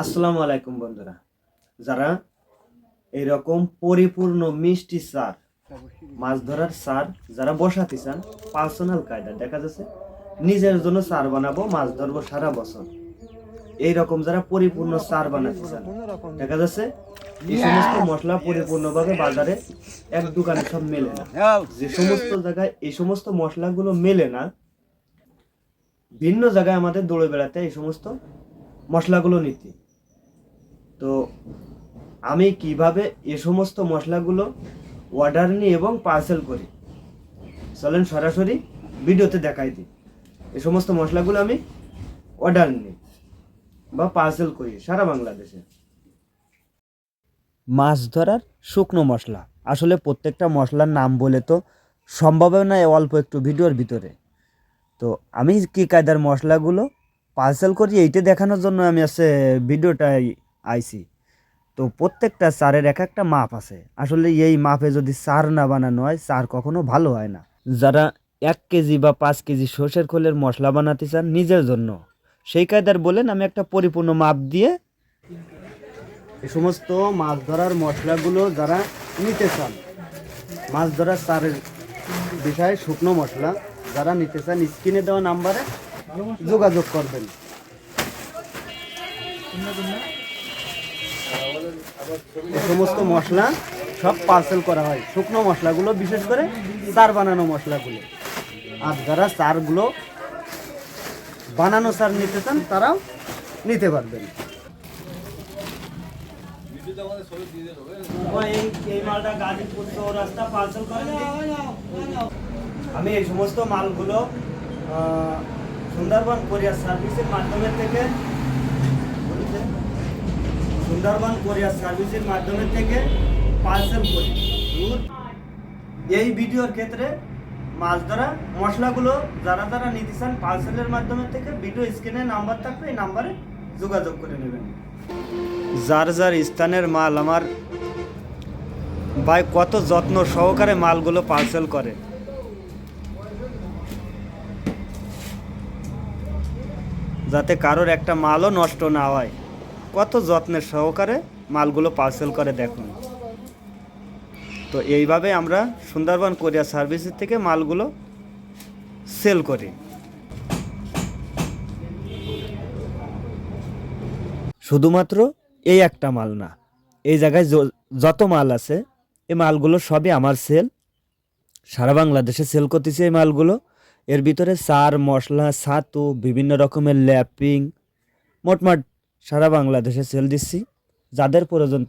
আসসালামু আলাইকুম বন্ধুরা। যারা এরকম পরিপূর্ণ মিষ্টি সার, মাছ ধরার সার যারা বসাতে চান পার্সোনাল কায়দা, দেখা যাচ্ছে নিজের জন্য সার বানাবো, মাছ ধরবো সারা বছর। এইরকম যারা পরিপূর্ণ সার বানাতে চান, দেখা যাচ্ছে এই সমস্ত মশলা পরিপূর্ণভাবে বাজারে এক দোকানে সব মেলে না। যে সমস্ত জায়গায় এই সমস্ত মশলাগুলো মেলে না, ভিন্ন জায়গায় আমাদের দৌড়ে বেড়াতে এই সমস্ত মশলাগুলো নিতে। তো আমি কীভাবে এ সমস্ত মশলাগুলো অর্ডার নিই এবং পার্সেল করি? চলেন সরাসরি ভিডিওতে দেখাই দিই। এ সমস্ত মশলাগুলো আমি অর্ডার নিই বা পার্সেল করি সারা বাংলাদেশে। মাছ ধরার শুকনো মশলা। আসলে প্রত্যেকটা মশলার নাম বলে তো সম্ভব নয় অল্প একটু ভিডিওর ভিতরে। তো আমি কি কায়দার মশলাগুলো পার্সেল করি এইটা দেখানোর জন্য আমি আছে ভিডিওটাই আইছি তো প্রত্যেকটা চারের এক একটা মাপ আছে। আসলে এই মাপে যদি চার না বানানো হয় চার কখনো ভালো হয় না। যারা এক কেজি বা পাঁচ কেজি সর্ষের খোলের মশলা বানাতে চান নিজের জন্য। সেই কায়দার বলেন, আমি একটা পরিপূর্ণ মাপ দিয়ে এই সমস্ত মাছ ধরার মশলাগুলো যারা নিতে চান, মাছ ধরার চারের বিষয়ে শুকনো মশলা যারা নিতে চান, স্ক্রিনে দেওয়া নাম্বারে যোগাযোগ করবেন। সমস্ত মশলা সব পার্সেল করা হয়। শুকনো মশলাগুলো বিশেষ করে চার বানানো মশলাগুলো। আর যারা চারগুলো বানানো চার নিতে চান তারাও নিতে পারবেন। আমি এই সমস্ত মালগুলো সুন্দরবন কোরিয়ার সার্ভিসের মাধ্যমে থেকে সুন্দরবন কোরিয়ার সার্ভিসের মাধ্যমে থেকে পার্সেল করি। এই ভিডিওর ক্ষেত্রে মাছ ধরা মশলাগুলো যারা যারা নিতে চান পার্সেলের মাধ্যমে থেকে ভিডিও স্ক্রিনে নাম্বার থাকবে, এই নাম্বারে যোগাযোগ করে নেবেন। যার যার স্থানের মাল আমার ভাই কত যত্ন সহকারে মালগুলো পার্সেল করে। যাতে কারোর একটা মালও নষ্ট না হয়। কত যত্নের সহকারে মালগুলো পার্সেল করে দেখুন। তো এইভাবে আমরা সুন্দরবন কোরিয়া সার্ভিসের থেকে মালগুলো সেল করি। শুধুমাত্র এই একটা মাল না, এই জায়গায় যত মাল আছে, এই মালগুলো সবই আমার সেল সারা বাংলাদেশে সেল করতেছি এই মালগুলো। এর ভিতরে সার, মশলা, ছাতু, বিভিন্ন রকমের ল্যাপিং, মোটমাট সারা বাংলাদেশে সেল দিচ্ছি। যাদের প্রয়োজন